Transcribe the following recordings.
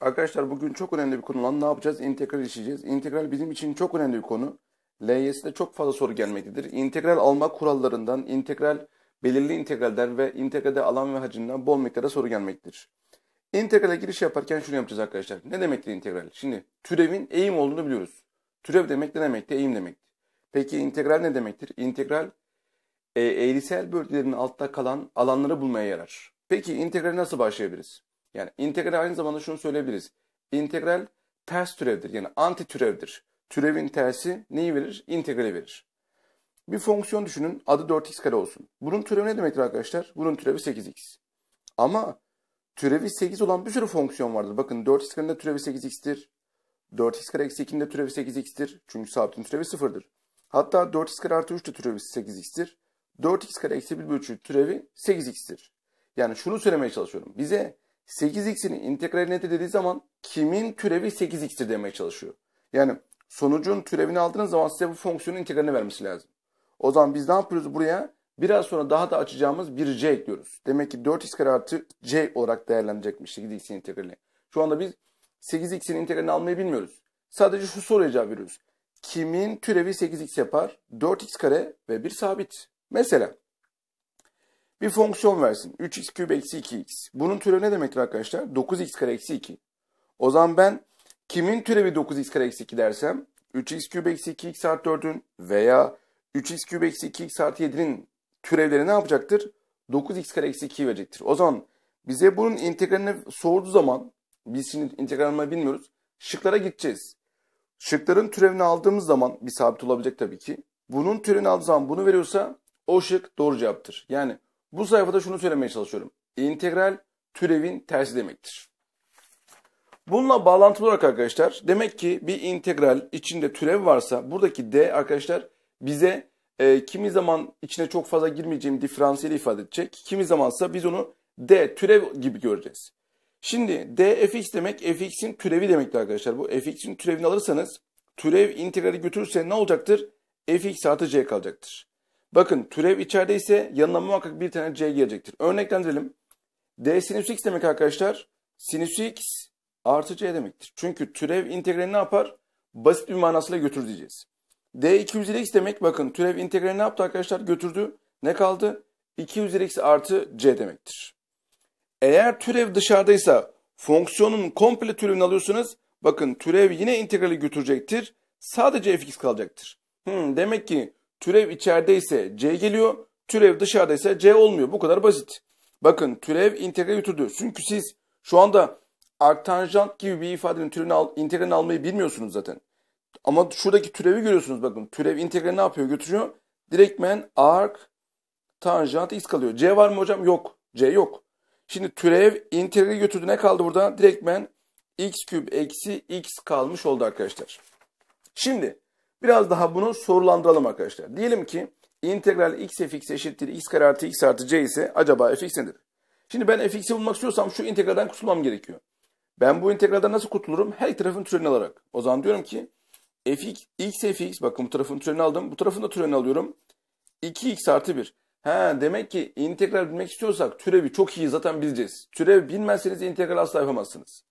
Arkadaşlar bugün çok önemli bir konu olan ne yapacağız? İntegral işleyeceğiz. İntegral bizim için çok önemli bir konu. LYS'de çok fazla soru gelmektedir. İntegral alma kurallarından, integral belirli integralden ve integralde alan ve hacimden bol miktarda soru gelmektedir. İntegrale giriş yaparken şunu yapacağız arkadaşlar. Ne demektir integral? Şimdi türevin eğim olduğunu biliyoruz. Türev demek ne demekti? Eğim demekti. Peki integral ne demektir? İntegral e, eğrisel bölgelerin altta kalan alanları bulmaya yarar. Peki integral nasıl başlayabiliriz? Yani integral aynı zamanda şunu söyleyebiliriz. İntegral ters türevdir. Yani anti türevdir. Türevin tersi neyi verir? İntegrali verir. Bir fonksiyon düşünün. Adı 4x kare olsun. Bunun türevi ne demektir arkadaşlar? Bunun türevi 8x. Ama türevi 8 olan bir sürü fonksiyon vardır. Bakın 4x karenin de türevi 8x'tir. 4x kare eksi 2'nin de türevi 8x'tir. Çünkü sabitin türevi 0'dır. Hatta 4x kare artı 3 de türevi 8x'tir. 4x kare eksi 1 bölü 3 türevi 8x'tir. Yani şunu söylemeye çalışıyorum. Bize 8x'in integrali nedir dediği zaman kimin türevi 8x'tir demeye çalışıyor. Yani sonucun türevini aldığınız zaman size bu fonksiyonun integralini vermesi lazım. O zaman biz ne yapıyoruz buraya? Biraz sonra daha da açacağımız bir c ekliyoruz. Demek ki 4x kare artı c olarak değerlenecekmiş 8x'in integralini. Şu anda biz 8x'in integralini almayı bilmiyoruz. Sadece şu soruya cevap veriyoruz. Kimin türevi 8x yapar? 4x kare ve bir sabit. Mesela bir fonksiyon versin. 3x küp eksi 2x. Bunun türevi ne demektir arkadaşlar? 9x kare eksi 2. O zaman ben kimin türevi 9x kare eksi 2 dersem 3x küp eksi 2x artı 4'ün veya 3x küp eksi 2x artı 7'nin türevleri ne yapacaktır? 9x kare eksi 2 verecektir. O zaman bize bunun integralini sorduğu zaman biz şimdi integral almayı bilmiyoruz. Şıklara gideceğiz. Şıkların türevini aldığımız zaman bir sabit olabilecek tabii ki. Bunun türevini aldığı zaman bunu veriyorsa o şık doğru cevaptır. Yani bu sayfada şunu söylemeye çalışıyorum. İntegral türevin tersi demektir. Bununla bağlantılı olarak arkadaşlar demek ki bir integral içinde türev varsa buradaki d arkadaşlar bize e, kimi zaman içine çok fazla girmeyeceğim diferansiyeli ifade edecek. Kimi zamansa biz onu d türev gibi göreceğiz. Şimdi d fx demek fx'in türevi demektir arkadaşlar. Bu fx'in türevini alırsanız türev integrali götürürse ne olacaktır? fx artı c kalacaktır. Bakın türev içerideyse yanına muhakkak bir tane c gelecektir. Örneklendirelim. d sinüs x demek arkadaşlar. Sinüs x artı c demektir. Çünkü türev integrali ne yapar? Basit bir manasıyla götür diyeceğiz. d 2 üzeri x demek bakın türev integrali ne yaptı arkadaşlar? Götürdü. Ne kaldı? 2 üzeri x artı c demektir. Eğer türev dışarıdaysa fonksiyonun komple türevini alıyorsunuz. Bakın türev yine integrali götürecektir. Sadece fx kalacaktır. Hmm, demek ki Türev içerideyse c geliyor. Türev dışarıdaysa c olmuyor. Bu kadar basit. Bakın türev integral götürdü. Çünkü siz şu anda arktanjant gibi bir ifadenin türünü al, integralini almayı bilmiyorsunuz zaten. Ama şuradaki türevi görüyorsunuz bakın. Türev integrali ne yapıyor? Götürüyor. Direktmen ark tanjant x kalıyor. C var mı hocam? Yok. C yok. Şimdi türev integrali götürdü. Ne kaldı burada? Direktmen x küp eksi x kalmış oldu arkadaşlar. Şimdi Biraz daha bunu sorulandıralım arkadaşlar. Diyelim ki integral x fx eşittir x kare artı x artı c ise acaba fx nedir? Şimdi ben fx'i bulmak istiyorsam şu integralden kurtulmam gerekiyor. Ben bu integralden nasıl kurtulurum? Her tarafın türevini alarak. O zaman diyorum ki fx, x fx bakın bu tarafın türevini aldım. Bu tarafın da türevini alıyorum. 2x artı 1. He, demek ki integral bilmek istiyorsak türevi çok iyi zaten bileceğiz. Türev bilmezseniz integral asla yapamazsınız.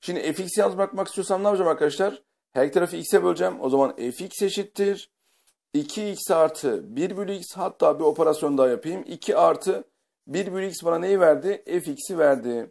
Şimdi fx'i yalnız bırakmak istiyorsam ne yapacağım arkadaşlar? Her tarafı x'e böleceğim. O zaman fx eşittir. 2x artı 1 bölü x hatta bir operasyon daha yapayım. 2 artı 1 bölü x bana neyi verdi? fx'i verdi.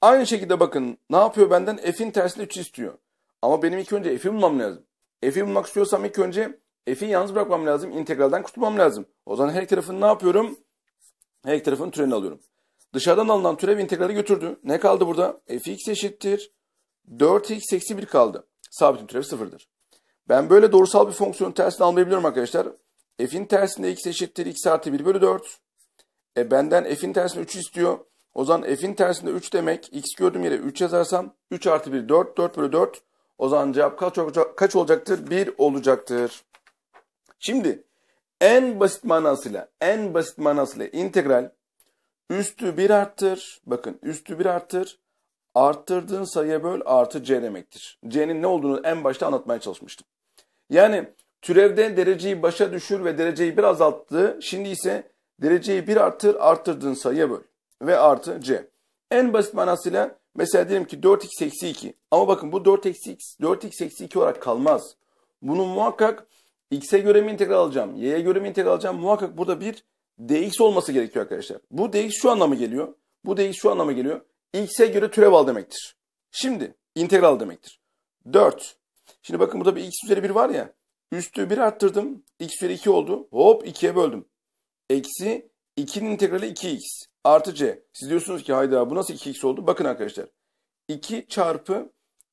Aynı şekilde bakın ne yapıyor benden? f'in tersinde 3 istiyor. Ama benim ilk önce f'i bulmam lazım. F'i bulmak istiyorsam ilk önce f'i yalnız bırakmam lazım. İntegralden kurtulmam lazım. O zaman her tarafını ne yapıyorum? Her tarafın türevini alıyorum. Dışarıdan alınan türev integrali götürdü. Ne kaldı burada? fx eşittir. 4x eksi 1 kaldı sabitin türevi sıfırdır. Ben böyle doğrusal bir fonksiyonun tersini almayabiliyorum arkadaşlar. F'in tersinde x eşittir x artı 1 bölü 4. E benden f'in tersinde 3 istiyor. O zaman f'in tersinde 3 demek x gördüğüm yere 3 yazarsam 3 artı 1 4 4 bölü 4. O zaman cevap kaç, olacak, kaç olacaktır? 1 olacaktır. Şimdi en basit manasıyla en basit manasıyla integral üstü 1 arttır. Bakın üstü 1 arttır arttırdığın sayıya böl artı c demektir. C'nin ne olduğunu en başta anlatmaya çalışmıştım. Yani türevde dereceyi başa düşür ve dereceyi bir azalttı. Şimdi ise dereceyi bir arttır arttırdığın sayıya böl ve artı c. En basit manasıyla Mesela diyelim ki 4x eksi 2. Ama bakın bu 4 eksi x 4x eksi 2 olarak kalmaz. Bunu muhakkak x'e göre mi integral alacağım, y'ye göre mi integral alacağım? Muhakkak burada bir dx olması gerekiyor arkadaşlar. Bu dx şu anlama geliyor. Bu dx şu anlama geliyor. X'e göre türev al demektir. Şimdi integral demektir. 4. Şimdi bakın burada bir x üzeri 1 var ya. Üstü 1 arttırdım. x üzeri 2 oldu. Hop 2'ye böldüm. Eksi 2'nin integrali 2x artı c. Siz diyorsunuz ki hayda bu nasıl 2x oldu? Bakın arkadaşlar. 2 çarpı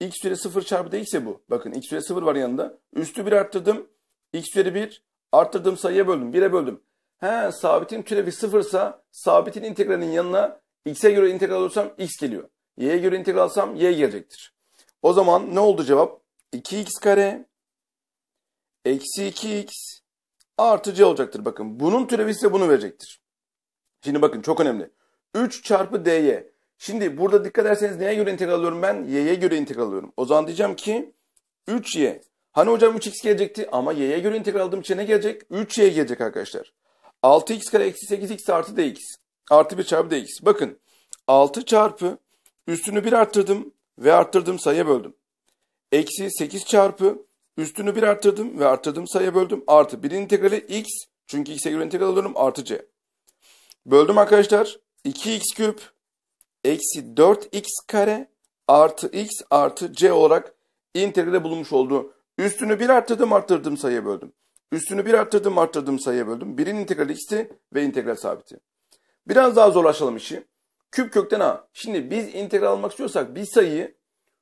x üzeri 0 çarpı dx bu. Bakın x üzeri 0 var yanında. Üstü 1 arttırdım. x üzeri 1 arttırdığım sayıya böldüm. 1'e böldüm. He sabitin türevi 0 ise sabitin integralinin yanına x'e göre integral alırsam x geliyor. y'ye göre integral alsam y gelecektir. O zaman ne oldu cevap? 2x kare eksi 2x artı c olacaktır. Bakın bunun türevi size bunu verecektir. Şimdi bakın çok önemli. 3 çarpı dy. Şimdi burada dikkat ederseniz neye göre integral alıyorum ben? y'ye göre integral alıyorum. O zaman diyeceğim ki 3y. Hani hocam 3x gelecekti ama y'ye göre integral aldığım için ne gelecek? 3y gelecek arkadaşlar. 6x kare eksi 8x artı dx. Artı 1 çarpı dx. Bakın 6 çarpı üstünü 1 arttırdım ve arttırdığım sayıya böldüm. Eksi 8 çarpı üstünü 1 arttırdım ve arttırdığım sayıya böldüm. Artı 1'in integrali x. Çünkü x'e göre integral alıyorum. Artı c. Böldüm arkadaşlar. 2x küp eksi 4x kare artı x artı c olarak integrale bulunmuş oldu. Üstünü 1 arttırdım arttırdım sayıya böldüm. Üstünü 1 arttırdım arttırdım sayıya böldüm. 1'in integrali x'ti ve integral sabiti. Biraz daha zorlaşalım işi. Küp kökten a. Şimdi biz integral almak istiyorsak bir sayıyı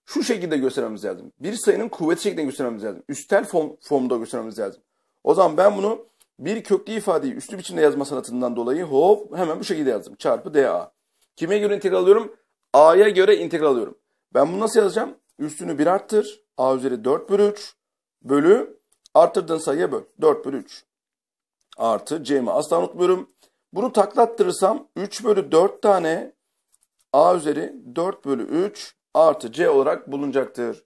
şu şekilde göstermemiz lazım. Bir sayının kuvveti şeklinde göstermemiz lazım. Üstel form, formda göstermemiz lazım. O zaman ben bunu bir köklü ifadeyi üslü biçimde yazma sanatından dolayı hop hemen bu şekilde yazdım. Çarpı dA. Kime göre integral alıyorum? A'ya göre integral alıyorum. Ben bunu nasıl yazacağım? Üstünü 1 arttır. A üzeri 4 bölü 3 bölü arttırdığın sayıya böl. 4 bölü 3 artı C'mi asla unutmuyorum. Bunu taklattırırsam 3 bölü 4 tane A üzeri 4 bölü 3 artı C olarak bulunacaktır.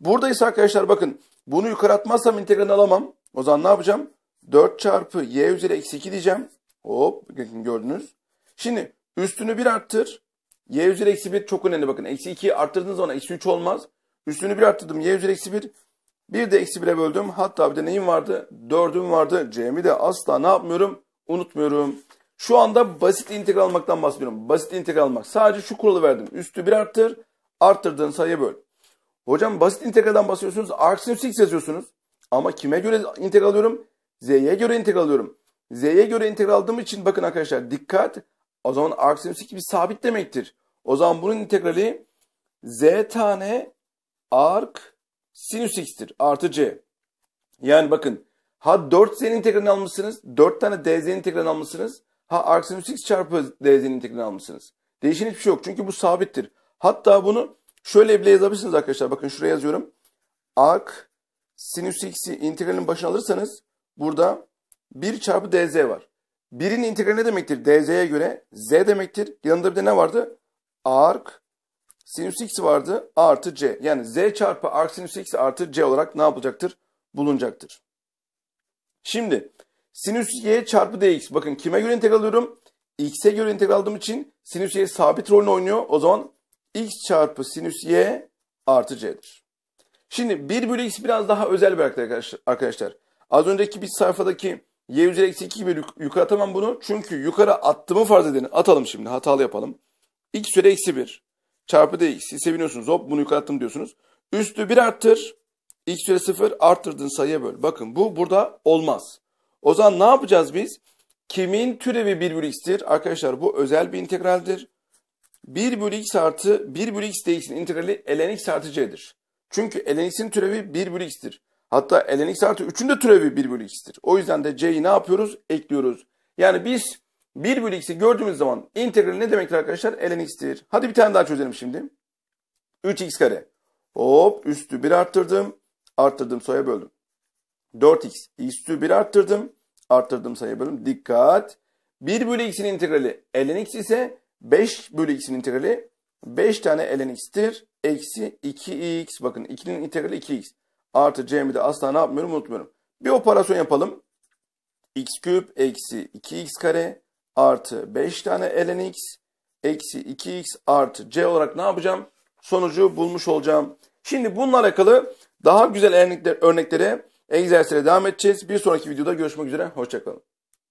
Burada ise arkadaşlar bakın bunu yukarı atmazsam integralini alamam. O zaman ne yapacağım? 4 çarpı y üzeri eksi 2 diyeceğim. Hop gördünüz. Şimdi üstünü 1 arttır. y üzeri eksi 1 çok önemli bakın. Eksi 2'yi arttırdığınız zaman eksi 3 olmaz. Üstünü 1 arttırdım y üzeri eksi 1. Bir de eksi 1'e böldüm. Hatta bir de neyim vardı? 4'üm vardı. C'mi de asla ne yapmıyorum? Unutmuyorum. Şu anda basit integral almaktan bahsediyorum. Basit integral almak. Sadece şu kuralı verdim. Üstü 1 arttır. Arttırdığın sayıya böl. Hocam basit integralden bahsediyorsunuz. Arc sinüs x yazıyorsunuz. Ama kime göre integral alıyorum? Z'ye göre integral alıyorum. Z'ye göre integral aldığım için bakın arkadaşlar dikkat. O zaman arc sinüs x bir sabit demektir. O zaman bunun integrali z tane arc sinüs x'tir. Artı c. Yani bakın ha 4 z'nin integralini almışsınız. 4 tane dz'nin integralini almışsınız. Ha arc sinüs x çarpı dz'nin integralini almışsınız. Değişen hiçbir şey yok. Çünkü bu sabittir. Hatta bunu şöyle bile yazabilirsiniz arkadaşlar. Bakın şuraya yazıyorum. Arc sinüs x'i integralin başına alırsanız burada 1 çarpı dz var. 1'in integrali ne demektir? dz'ye göre z demektir. Yanında bir de ne vardı? Arc sinüs x vardı artı c. Yani z çarpı arc sinüs x artı c olarak ne yapılacaktır? Bulunacaktır. Şimdi sinüs y çarpı dx. Bakın kime göre integral alıyorum? x'e göre integral aldığım için sinüs y sabit rolünü oynuyor. O zaman x çarpı sinüs y artı c'dir. Şimdi 1 bölü x biraz daha özel bir arkadaşlar. Az önceki bir sayfadaki y üzeri eksi 2 gibi yukarı atamam bunu. Çünkü yukarı attığımı farz edin. Atalım şimdi hatalı yapalım. x üzeri eksi 1 çarpı dx. Siz seviniyorsunuz hop bunu yukarı attım diyorsunuz. Üstü 1 arttır. x üzeri 0 arttırdığın sayıya böl. Bakın bu burada olmaz. O zaman ne yapacağız biz? Kimin türevi 1 bölü x'tir? Arkadaşlar bu özel bir integraldir. 1 bölü x artı 1 bölü x dx'in integrali ln x artı c'dir. Çünkü ln x'in türevi 1 bölü x'tir. Hatta ln x artı 3'ün de türevi 1 bölü x'tir. O yüzden de c'yi ne yapıyoruz? Ekliyoruz. Yani biz 1 bölü x'i gördüğümüz zaman integrali ne demektir arkadaşlar? ln x'tir. Hadi bir tane daha çözelim şimdi. 3x kare. Hop üstü 1 arttırdım. Arttırdım sayıya böldüm. 4x. Üstü 1 arttırdım. Arttırdım sayıya böldüm. Dikkat. 1 bölü x'in integrali ln x ise 5 bölü x'in integrali 5 tane ln x'tir. Eksi 2x. Bakın 2'nin integrali 2x. Artı c'mi de asla ne yapmıyorum unutmuyorum. Bir operasyon yapalım. x küp eksi 2x kare artı 5 tane ln x eksi 2x artı c olarak ne yapacağım? Sonucu bulmuş olacağım. Şimdi bununla alakalı daha güzel örnekler, örneklere, egzersizlere devam edeceğiz. Bir sonraki videoda görüşmek üzere. Hoşçakalın.